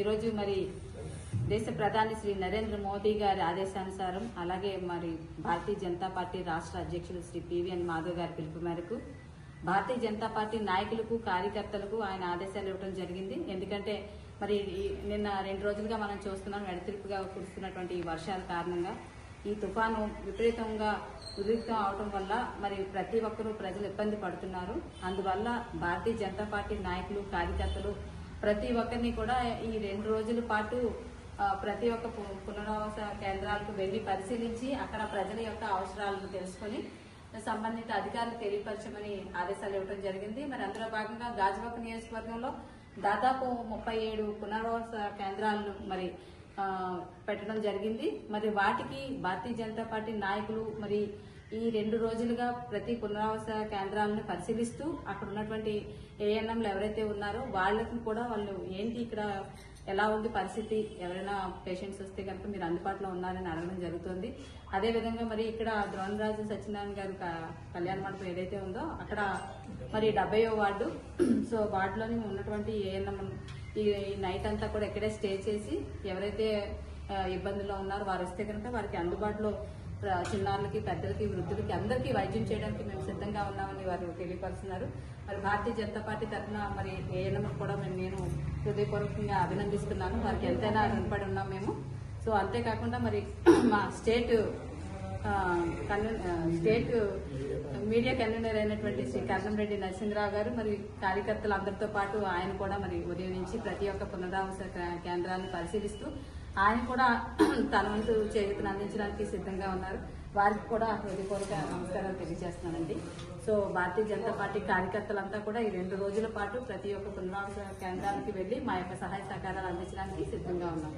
ఈరోజు మరి దేశ ప్రధాని శ్రీ నరేంద్ర మోదీ గారి ఆదేశానుసారం అలాగే మరి భారతీయ జనతా పార్టీ రాష్ట్ర అధ్యక్షులు శ్రీ పివిఎన్ మాధవ్ గారి పిలుపు మేరకు భారతీయ జనతా పార్టీ నాయకులకు కార్యకర్తలకు ఆయన ఆదేశాలు ఇవ్వడం జరిగింది. ఎందుకంటే మరి నిన్న రెండు రోజులుగా మనం చూస్తున్నాం ఎడతెరిపిగా కురుస్తున్నటువంటి ఈ వర్షాల కారణంగా. ఈ తుఫాను విపరీతంగా ఉద్రిక్తం అవడం వల్ల మరి ప్రతి ఒక్కరూ ప్రజలు ఇబ్బంది పడుతున్నారు. అందువల్ల భారతీయ జనతా పార్టీ నాయకులు కార్యకర్తలు ప్రతి ఒక్కరిని కూడా ఈ రెండు రోజుల పాటు ప్రతి ఒక్క పు- పునరావాస కేంద్రాలకు వెళ్ళి పరిశీలించి అక్కడ ప్రజల యొక్క అవసరాలను తెలుసుకొని సంబంధిత అధికారులు తెలియపరచమని ఆదేశాలు ఇవ్వడం జరిగింది. మరి అందులో భాగంగా గాజువాక నియోజకవర్గంలో దాదాపు ముప్పై ఏడు పునరావాస కేంద్రాలను మరి పెట్టడం జరిగింది. మరి వాటికి భారతీయ జనతా పార్టీ నాయకులు మరి ఈ రెండు రోజులుగా ప్రతి పునరావాస కేంద్రాలను పరిశీలిస్తూ అక్కడ ఉన్నటువంటి ఏఎన్ఎంలు ఎవరైతే ఉన్నారో వాళ్ళకి కూడా వాళ్ళు ఏంటి ఇక్కడ ఎలా ఉంది పరిస్థితి? ఎవరైనా పేషెంట్స్ వస్తే కనుక మీరు అందుబాటులో ఉన్నారని అడగడం జరుగుతుంది. అదేవిధంగా మరి ఇక్కడ ద్రోణరాజు సత్యనారాయణ గారు క- కళ్యాణ మండపం ఏదైతే ఉందో అక్కడ మరి డెబ్బయో వార్డు. సో వార్డులోని ఉన్నటువంటి ఏఎన్ఎం ఈ నైట్ అంతా కూడా ఇక్కడే స్టే చేసి ఎవరైతే ఇబ్బందుల్లో ఉన్నారో వారు వస్తే కనుక వారికి అందుబాటులో చిన్నారులకి పెద్దలకి వృద్ధులకి అందరికీ వైద్యం చేయడానికి మేము సిద్ధంగా ఉన్నామని వారు తెలియపరుస్తున్నారు. మరి భారతీయ జనతా పార్టీ తరఫున మరి ఏఎన్ఎం కూడా మేము నేను హృదయపూర్వకంగా అభినందిస్తున్నాను. వారికి ఎంతైనా రుణపడి ఉన్నాం మేము. సో అంతేకాకుండా మరి మా స్టేట్ స్టేట్ మీడియా కన్వీనర్ అయినటువంటి శ్రీ కర్ణంరెడ్డి నరసింహరావు గారు మరి కార్యకర్తలు అందరితో పాటు ఆయన కూడా మరి ఉదయం నుంచి ప్రతి ఒక్క పునరావాస కేంద్రాలను కేంద్రాన్ని పరిశీలిస్తూ ఆయన కూడా తన వంతు చేతులు అందించడానికి సిద్ధంగా ఉన్నారు. వారికి కూడా హృదయపూర్వక నమస్కారాలు తెలియజేస్తున్నానండి. సో భారతీయ జనతా పార్టీ కార్యకర్తలంతా కూడా ఈ రెండు రోజుల పాటు ప్రతి ఒక్క పునరావాస కేంద్రానికి వెళ్ళి మా యొక్క సహాయ సహకారాలు అందించడానికి సిద్ధంగా ఉన్నాం